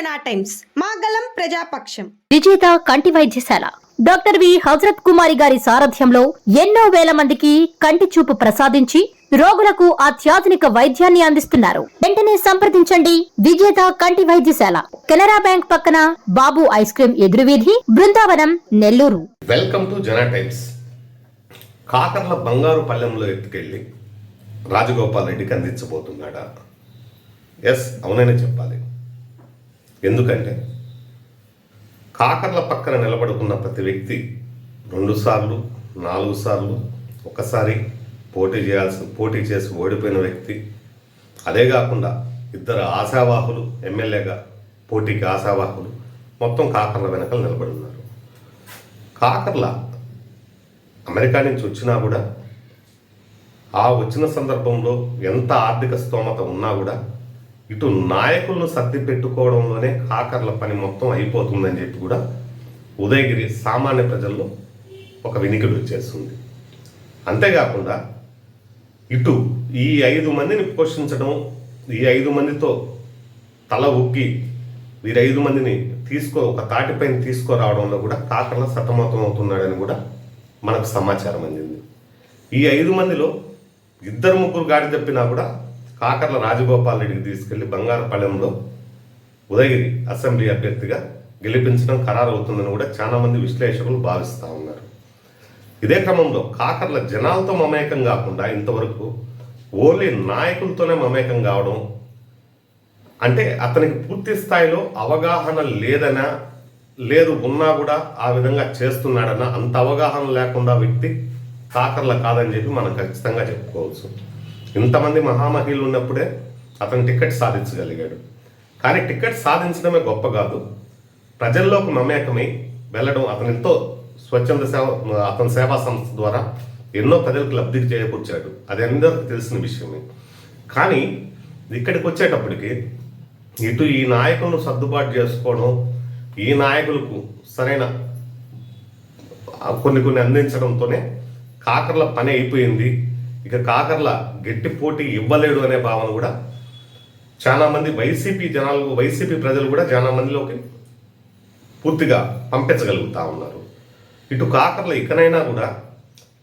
జనా టైమ్స్. మాగలం ప్రజాపక్షం. విజేత కంటి వైద్యశాల. Doctor V. హజరత్ కుమారి గారి సారథ్యంలో ఎన్నో వేల మందికి కంటి చూపు ప్రసాదించి రోగులకు అత్యాధునిక వైద్యాన్ని అందిస్తున్నారు. వెంటనే సంప్రదించండి విజేత కంటి వైద్యశాల. కెనరా బ్యాంక్ పక్కన Babu ice cream ఎదురువీధి Brindavanam Nellore. Welcome to Jana times. Kakarla బంగారు పల్లెంలో ఎత్తుకెళ్ళి రాజగోపాల్ రెడ్డికి అందించబోతున్నాడా? ఎస్ అవుననే చెప్పాలి. ఎందుకంటే కాకర్ల పక్కన నిలబడుకున్న ప్రతి వ్యక్తి రెండు సార్లు నాలుగు సార్లు ఒకసారి పోటీ చేయాల్సి పోటీ చేసి ఓడిపోయిన వ్యక్తి. అదే కాకుండా ఇద్దరు ఆశావాహులు ఎమ్మెల్యేగా పోటీకి ఆశావాహులు మొత్తం కాకర్ల వెనకలు నిలబడి ఉన్నారు. కాకర్ల అమెరికా నుంచి వచ్చినా కూడా ఆ వచ్చిన సందర్భంలో ఎంత ఆర్థిక స్తోమత ఉన్నా కూడా ఇటు నాయకులను సర్ది పెట్టుకోవడంలోనే కాకర్ల పని మొత్తం అయిపోతుందని చెప్పి కూడా ఉదయగిరి సామాన్య ప్రజల్లో ఒక వినికిడి వచ్చేస్తుంది. అంతేకాకుండా ఇటు ఈ ఐదు మందిని పోషించడం ఈ ఐదు మందితో తల ఉగ్గి వీరు ఐదు మందిని తీసుకో ఒక తాటిపైన తీసుకురావడంలో కూడా కాకర్ల సతమతం అవుతున్నాడని కూడా మనకు సమాచారం అందింది. ఈ ఐదు మందిలో ఇద్దరు ముగ్గురు గాడి తప్పినా కూడా కాకర్ల రాజగోపాల్ రెడ్డికి తీసుకెళ్ళి బంగారపాలెంలో ఉదయగిరి అసెంబ్లీ అభ్యర్థిగా గెలిపించడం ఖరారు అవుతుందని కూడా చాలామంది విశ్లేషకులు భావిస్తూ ఉన్నారు. ఇదే క్రమంలో కాకర్ల జనాలతో మమేకం కాకుండా ఇంతవరకు ఓన్లీ నాయకులతోనే మమేకం కావడం అంటే అతనికి పూర్తి స్థాయిలో అవగాహన లేదనా లేదు ఉన్నా కూడా ఆ విధంగా చేస్తున్నాడన్న అంత అవగాహన లేకుండా వ్యక్తి కాకర్ల కాదని చెప్పి మనం ఖచ్చితంగా చెప్పుకోవచ్చు. ఇంతమంది మహామహిళలు ఉన్నప్పుడే అతను టికెట్ సాధించగలిగాడు. కానీ టికెట్ సాధించడమే గొప్ప కాదు. ప్రజల్లోకి మమేకమై వెళ్ళడం అతను ఎంతో స్వచ్ఛంద సేవ అతని సేవా సంస్థ ద్వారా ఎన్నో ప్రజలకు లబ్ధి చేకూర్చాడు. అది అందరికీ తెలిసిన విషయమే. కానీ ఇక్కడికి వచ్చేటప్పటికి ఇటు ఈ నాయకులను సర్దుబాటు చేసుకోవడం ఈ నాయకులకు సరైన కొన్ని కొన్ని అందించడంతోనే కాకర్ల పని అయిపోయింది. ఇక కాకర్ల గట్టి పోటీ ఇవ్వలేడు అనే భావన కూడా చాలామంది వైసీపీ జనాలు వైసీపీ ప్రజలు కూడా చాలా మందిలోకి పూర్తిగా పంపించగలుగుతా ఉన్నారు. ఇటు కాకర్ల ఇకనైనా కూడా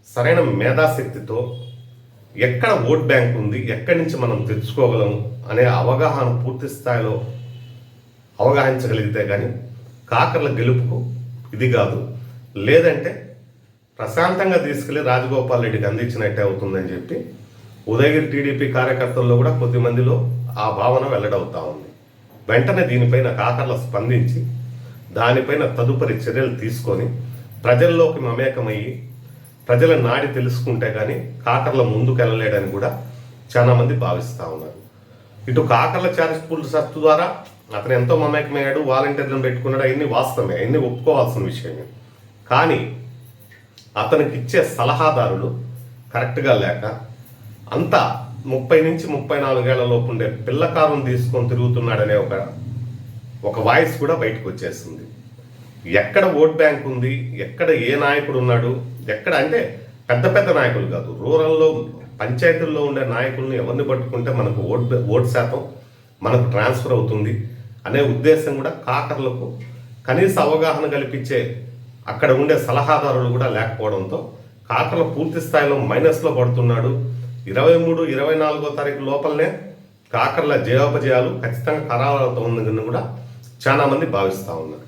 సరైన మేధాశక్తితో ఎక్కడ ఓట్ బ్యాంక్ ఉంది ఎక్కడి నుంచి మనం తెచ్చుకోగలము అనే అవగాహన పూర్తి స్థాయిలో అవగాహించగలిగితే కానీ కాకర్ల గెలుపుకు ఇది కాదు. లేదంటే ప్రశాంతంగా తీసుకెళ్ళి రాజగోపాల్ రెడ్డికి అందించినట్టే అవుతుందని చెప్పి ఉదయగిరి టీడీపీ కార్యకర్తల్లో కూడా కొద్ది మందిలో ఆ భావన వెల్లడవుతా ఉంది. వెంటనే దీనిపైన కాకర్ల స్పందించి దానిపైన తదుపరి చర్యలు తీసుకొని ప్రజల్లోకి మమేకమయ్యి ప్రజల నాడి తెలుసుకుంటే కానీ కాకర్ల ముందుకు వెళ్ళలేడని కూడా చాలామంది భావిస్తూ ఉన్నారు. ఇటు కాకర్ల చారిటబుల్ ట్రస్ట్ ద్వారా అతను ఎంతో మమేకమయ్యాడు వాలంటీర్లను పెట్టుకున్నాడు అవన్నీ వాస్తవమే అవన్నీ ఒప్పుకోవాల్సిన విషయమే. కానీ అతనికి ఇచ్చే సలహాదారులు కరెక్ట్గా లేక అంతా ముప్పై నుంచి ముప్పై నాలుగేళ్ళ లోపు ఉండే పిల్లకారం తీసుకొని తిరుగుతున్నాడనే ఒక ఒక వాయిస్ కూడా బయటకు వచ్చేసింది. ఎక్కడ ఓట్ బ్యాంక్ ఉంది ఎక్కడ ఏ నాయకుడు ఉన్నాడు ఎక్కడ అంటే పెద్ద పెద్ద నాయకులు కాదు రూరల్లో పంచాయతీల్లో ఉండే నాయకుల్ని ఎవరిని పట్టుకుంటే మనకు ఓట్ ఓట్ శాతం మనకు ట్రాన్స్ఫర్ అవుతుంది అనే ఉద్దేశం కూడా కాకర్లకు కనీస అవగాహన కల్పించే అక్కడ ఉండే సలహాదారులు కూడా లేకపోవడంతో కాకర్ల పూర్తి స్థాయిలో మైనస్లో పడుతున్నాడు. ఇరవై మూడు ఇరవై నాలుగో తారీఖు లోపలనే కాకర్ల జయోపజయాలు ఖచ్చితంగా ఖరారు అవుతుందని కూడా చాలామంది భావిస్తూ ఉన్నారు.